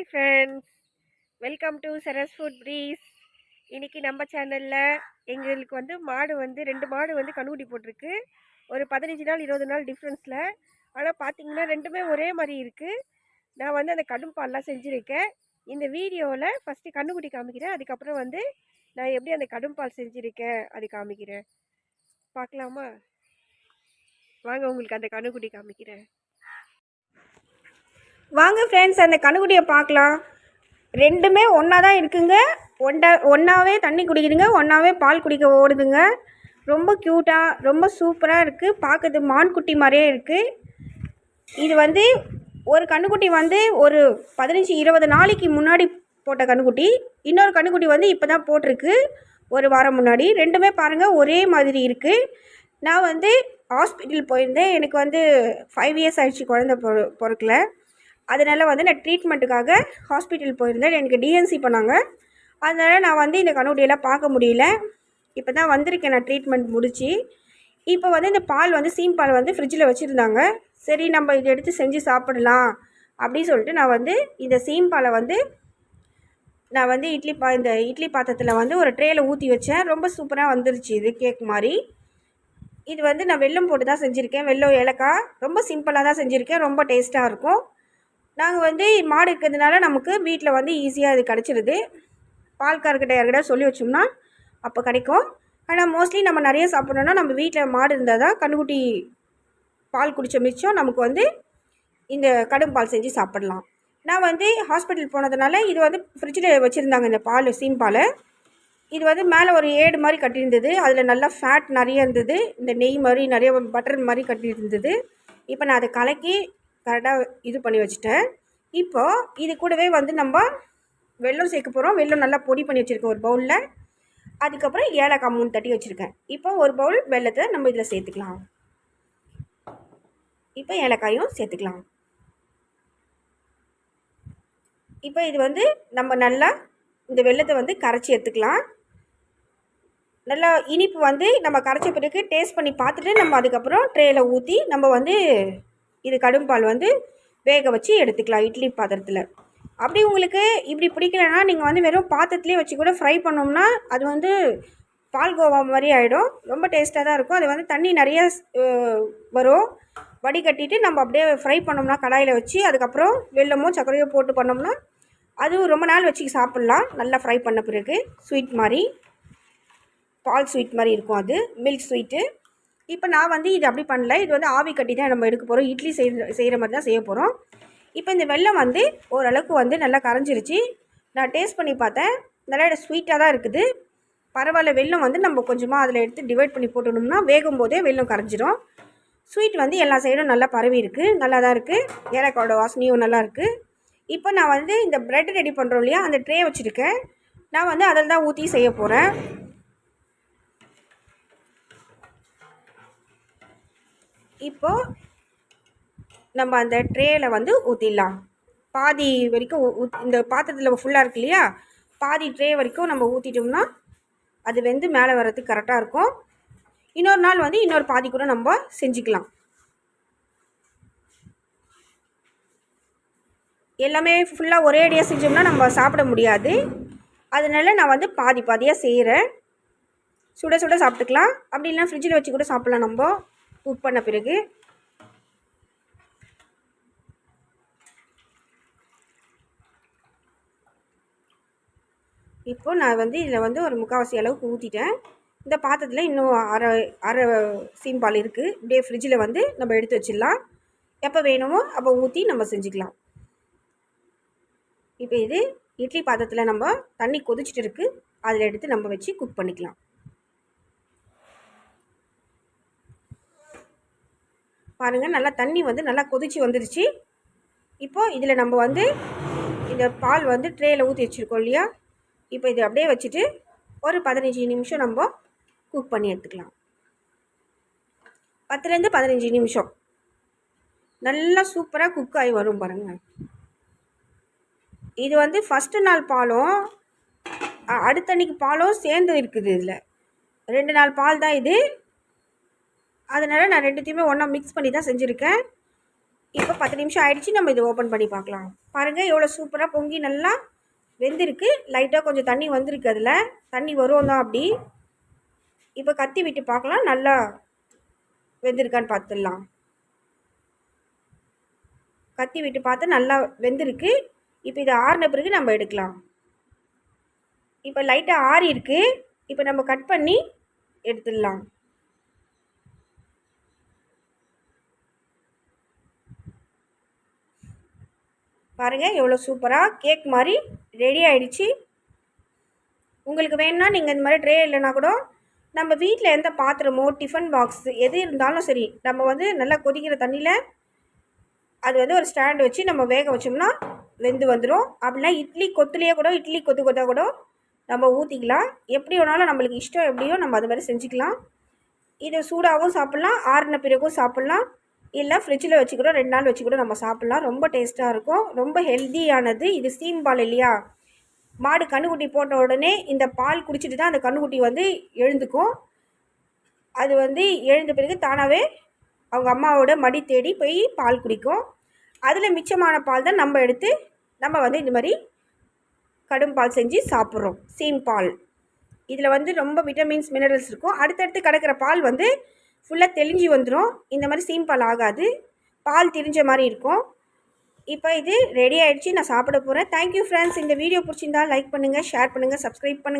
Hi friends welcome to Saras food breeze இன்றைக்கி நம்ம சேனலில் எங்களுக்கு வந்து மாடு வந்து ரெண்டு மாடு வந்து கண்ணுக்குட்டி போட்டிருக்கு. ஒரு பதினஞ்சு நாள் இருபது நாள் டிஃப்ரென்ஸில் ஆனால் பார்த்தீங்கன்னா ரெண்டுமே ஒரே மாதிரி இருக்குது நான் வந்து அந்த கடும் பால்லாம் செஞ்சுருக்கேன். இந்த வீடியோவில் ஃபஸ்ட்டு கண்ணுக்குட்டி காமிக்கிறேன். அதுக்கப்புறம் வந்து நான் எப்படி அந்த கடும் பால் செஞ்சுருக்கேன் அது காமிக்கிறேன். பார்க்கலாமா? வாங்க உங்களுக்கு அந்த கண்ணுக்குட்டி காமிக்கிறேன். வாங்க ஃப்ரெண்ட்ஸ் அந்த கண்ணுக்குட்டியை பார்க்கலாம். ரெண்டுமே ஒன்றா தான் இருக்குங்க. ஒண்டா ஒன்றாவே தண்ணி குடிக்குதுங்க ஒன்றாவே பால் குடிக்க ஓடுதுங்க. ரொம்ப க்யூட்டாக ரொம்ப சூப்பராக இருக்குது பார்க்குறது மான்குட்டி மாதிரியே இருக்குது இது வந்து ஒரு கண்ணுக்குட்டி வந்து ஒரு பதினஞ்சு இருபது நாளைக்கு முன்னாடி போட்ட கண்ணுக்குட்டி. இன்னொரு கண்ணுக்குட்டி வந்து இப்போ தான் போட்டிருக்கு ஒரு வாரம் முன்னாடி. ரெண்டுமே பாருங்கள் ஒரே மாதிரி இருக்குது நான் வந்து ஹாஸ்பிட்டல் போயிருந்தேன். எனக்கு வந்து ஃபைவ் இயர்ஸ் ஆயிடுச்சு குழந்த பொ பிறக்கல. அதனால் வந்து நான் ட்ரீட்மெண்ட்டுக்காக ஹாஸ்பிட்டல் போயிருந்தேன். எனக்கு டிஎன்சி பண்ணாங்க. அதனால் நான் வந்து இந்த கண்ணுக்குட்டியெல்லாம் பார்க்க முடியல. இப்போ தான் வந்திருக்கேன் நான் ட்ரீட்மெண்ட் முடித்து இப்போ வந்து இந்த பால் வந்து சீம் பால் வந்து ஃப்ரிட்ஜில் வச்சுருந்தாங்க. சரி நம்ம இதை எடுத்து செஞ்சு சாப்பிடலாம் அப்படின்னு சொல்லிட்டு நான் வந்து இந்த சீம் பாலை வந்து நான் வந்து இட்லி பா இந்த இட்லி பாத்திரத்தில் வந்து ஒரு ட்ரேயில் ஊற்றி வச்சேன். ரொம்ப சூப்பராக வந்துருச்சு இது கேக் மாதிரி. இது வந்து நான் வெள்ளம் போட்டு தான் செஞ்சுருக்கேன். வெள்ளம் ஏலக்காய் ரொம்ப சிம்பிளாக தான் செஞ்சுருக்கேன். ரொம்ப டேஸ்ட்டாக இருக்கும். நாங்கள் வந்து மாடு இருக்கிறதுனால நமக்கு வீட்டில் வந்து ஈஸியாக இது கிடச்சிருது. பால்காரர்கிட்ட யார்கிட்ட சொல்லி வச்சோம்னா அப்போ கிடைக்கும். ஆனால் மோஸ்ட்லி நம்ம நிறைய சாப்பிட்றோன்னா நம்ம வீட்டில் மாடு இருந்தால் தான் கண்ணுக்குட்டி பால் குடித்த மிச்சம் நமக்கு வந்து இந்த கடும் பால் செஞ்சு சாப்பிடலாம். நான் வந்து ஹாஸ்பிட்டல் போனதுனால இது வந்து ஃப்ரிட்ஜில் வச்சுருந்தாங்க இந்த பால் சீம் பால். இது வந்து மேலே ஒரு ஏடு மாதிரி கட்டியிருந்தது. அதில் நல்லா ஃபேட் நிறைய இருந்தது. இந்த நெய் மாதிரி நிறைய பட்டர் மாதிரி கட்டியிருந்தது. இப்போ நான் அதை கலக்கி கரெக்டாக இது பண்ணி வச்சுட்டேன். இப்போது இது கூடவே வந்து நம்ம வெல்லம் சேர்க்க போகிறோம் வெள்ளம் நல்லா பொடி பண்ணி வச்சுருக்கேன் ஒரு பவுலில் அதுக்கப்புறம் ஏலக்காய் மூணு தட்டி வச்சுருக்கேன். இப்போ ஒரு பவுல் வெல்லத்தை நம்ம இதில் சேர்த்துக்கலாம். இப்போ ஏலக்காயும் சேர்த்துக்கலாம். இப்போ இது வந்து நம்ம நல்லா இந்த வெள்ளத்தை வந்து கரைச்சி எடுத்துக்கலாம். நல்லா இனிப்பு வந்து நம்ம கரைச்ச பிறகு டேஸ்ட் பண்ணி பார்த்துட்டு நம்ம அதுக்கப்புறம் ட்ரேயில் ஊற்றி நம்ம வந்து இது கடும் பால் வந்து வேக வச்சு எடுத்துக்கலாம் இட்லி பாத்திரத்தில். அப்படி உங்களுக்கு இப்படி பிடிக்கலன்னா நீங்கள் வந்து வெறும் பாத்திரத்துலேயே வச்சு கூட ஃப்ரை பண்ணோம்னா அது வந்து பால்கோவா மாதிரி ஆகிடும் ரொம்ப டேஸ்ட்டாக தான் இருக்கும். அது வந்து தண்ணி நிறைய வரும். வடிகட்டிட்டு நம்ம அப்படியே ஃப்ரை பண்ணோம்னா கடாயில் வச்சு அதுக்கப்புறம் வெல்லமோ சர்க்கரையோ போட்டு பண்ணோம்னா அதுவும் ரொம்ப நாள் வச்சு சாப்பிட்லாம். நல்லா ஃப்ரை பண்ண பிறகு ஸ்வீட் மாதிரி. பால் ஸ்வீட் மாதிரி இருக்கும் அது. மில்க் ஸ்வீட்டு இப்போ நான் வந்து இது அப்படி பண்ணல. இது வந்து ஆவி கட்டி தான் நம்ம எடுக்க போகிறோம் இட்லி செய்கிற செய்கிற மாதிரி தான் செய்ய போகிறோம் இப்போ இந்த வெல்லம் வந்து ஓரளவுக்கு வந்து நல்லா கரைஞ்சிருச்சு. நான் டேஸ்ட் பண்ணி பார்த்தேன். நல்லா ஸ்வீட்டாக தான் இருக்குது. பரவாயில்ல வெள்ளம் வந்து நம்ம கொஞ்சமாக அதில் எடுத்து டிவைட் பண்ணி போட்டோம்னா வேகும் போதே வெள்ளம் கரைஞ்சிரும். ஸ்வீட் வந்து எல்லா சைடும் நல்லா பரவி இருக்குது நல்லா தான் இருக்குது ஏலக்காயோட வாசனையும் நல்லா இருக்குது இப்போ நான் வந்து இந்த ப்ரெட் ரெடி பண்ணுறோம் இல்லையா? அந்த ட்ரே வச்சுருக்கேன். நான் வந்து அதில் தான் ஊற்றி செய்ய போகிறேன் இப்போது நம்ம அந்த ட்ரேயில் வந்து ஊற்றிடலாம் பாதி வரைக்கும் இந்த பாத்திரத்தில் ஃபுல்லாக இருக்கு இல்லையா? பாதி ட்ரே வரைக்கும் நம்ம ஊற்றிட்டோம்னா அது வெந்து மேலே வர்றதுக்கு கரெக்டாக இருக்கும். இன்னொரு நாள் வந்து இன்னொரு பாதி கூட நம்ம செஞ்சுக்கலாம். எல்லாமே ஃபுல்லாக ஒரே அடியாக செஞ்சோம்னா நம்ம சாப்பிட முடியாது. அதனால நான் வந்து பாதி பாதியாக செய்கிறேன் சுட சுட சாப்பிட்டுக்கலாம். அப்படி இல்லைனா ஃப்ரிட்ஜில் வச்சு கூட சாப்பிட்லாம் நம்ம. குக் பண்ண பிறகு இப்போ நான் வந்து இதில் வந்து ஒரு முக்கால்வாசி அளவுக்கு ஊற்றிட்டேன் இந்த பாத்திரத்தில் இன்னும் அரை அரை சீம்பால் இருக்குது இப்படியே ஃப்ரிட்ஜில் வந்து நம்ம எடுத்து வச்சிடலாம். எப்போ வேணுமோ அப்போ ஊற்றி நம்ம செஞ்சுக்கலாம். இப்போ இது இட்லி பாத்திரத்தில் நம்ம தண்ணி கொதிச்சுட்டு இருக்குது அதில் எடுத்து நம்ம வச்சு குக் பண்ணிக்கலாம். பாருங்கள் நல்லா தண்ணி வந்து நல்லா கொதிச்சு வந்துடுச்சு இப்போது இதில் நம்ம வந்து இந்த பால் வந்து ட்ரேயில் ஊற்றி வச்சுருக்கோம் இல்லையா? இப்போ இதை அப்படியே வச்சுட்டு ஒரு பதினஞ்சு நிமிஷம் நம்ம குக் பண்ணி எடுத்துக்கலாம். பத்துலேருந்து பதினஞ்சு நிமிஷம். நல்லா சூப்பராக குக் ஆகி வரும் பாருங்கள் இது வந்து ஃபஸ்ட்டு நாள் பாலும் அடுத்தன்னைக்கு பாலும் சேர்ந்து இருக்குது இதில். ரெண்டு நாள் பால் தான் இது. அதனால் நான் ரெண்டுத்தையுமே ஒன்றா மிக்ஸ் பண்ணி தான் செஞ்சுருக்கேன். இப்போ பத்து நிமிஷம் ஆயிடுச்சு நம்ம இதை ஓப்பன் பண்ணி பார்க்கலாம். பாருங்கள் எவ்வளோ சூப்பராக பொங்கி நல்லா வெந்திருக்கு. லைட்டாக கொஞ்சம் தண்ணி வந்திருக்கு அதில். தண்ணி வரும் தான் அப்படி. இப்போ கத்தி விட்டு பார்க்கலாம் நல்லா வெந்திருக்கான்னு பார்த்துடலாம். கத்தி விட்டு பார்த்து நல்லா வெந்திருக்கு. இப்போ இதை ஆறின பிறகு நம்ம எடுக்கலாம். இப்போ லைட்டாக ஆறி இருக்குது இப்போ நம்ம கட் பண்ணி எடுத்துடலாம். பாருங்கள் எவ்வளோ சூப்பராக கேக் மாதிரி ரெடி ஆகிடுச்சி உங்களுக்கு வேணும்னா நீங்கள் இந்த மாதிரி ட்ரே இல்லைனா கூட நம்ம வீட்டில் எந்த பாத்திரமோ டிஃபன் பாக்ஸ் எது இருந்தாலும் சரி நம்ம வந்து நல்லா கொதிக்கிற தண்ணியில் அது வந்து ஒரு ஸ்டாண்ட் வச்சு நம்ம வேக வச்சோம்னா வெந்து வந்துடும் அப்படின்னா இட்லி கொத்துலேயே கூட இட்லி கொத்து கொத்தா கூட நம்ம ஊற்றிக்கலாம் எப்படி வேணாலும் நம்மளுக்கு இஷ்டம் எப்படியோ நம்ம அது மாதிரி செஞ்சுக்கலாம். இது சூடாகவும் சாப்பிட்லாம் ஆறின பிறகும் சாப்பிட்லாம். இல்லை ஃப்ரிட்ஜில் வச்சு கூட ரெண்டு நாள் வச்சு கூட நம்ம சாப்பிட்லாம். ரொம்ப டேஸ்ட்டாக இருக்கும். ரொம்ப ஹெல்த்தியானது இது சீம் பால் இல்லையா? மாடு கண்ணுக்குட்டி போட்ட உடனே இந்த பால் குடிச்சிட்டு தான் அந்த கண்ணுக்குட்டி வந்து எழுந்துக்கும். அது வந்து எழுந்த பிறகு தானாகவே அவங்க அம்மாவோட மடி தேடி போய் பால் குடிக்கும். அதில் மிச்சமான பால் தான் நம்ம எடுத்து நம்ம வந்து இந்த மாதிரி கடும் பால் செஞ்சு சாப்பிட்றோம். சீம் பால். இதில் வந்து ரொம்ப விட்டமின்ஸ் மினரல்ஸ் இருக்கும். அடுத்தடுத்து கிடக்கிற பால் வந்து ஃபுல்லாக தெளிஞ்சு வந்துடும் இந்த மாதிரி சீம் பால் ஆகாது. பால் திரிஞ்ச மாதிரி இருக்கும். இப்போ இது ரெடி ஆகிடுச்சு நான் சாப்பிட போகிறேன் தேங்க்யூ ஃப்ரெண்ட்ஸ் இந்த வீடியோ பிடிச்சிருந்தா லைக் பண்ணுங்கள் ஷேர் பண்ணுங்கள் சப்ஸ்கிரைப் பண்ணுங்கள்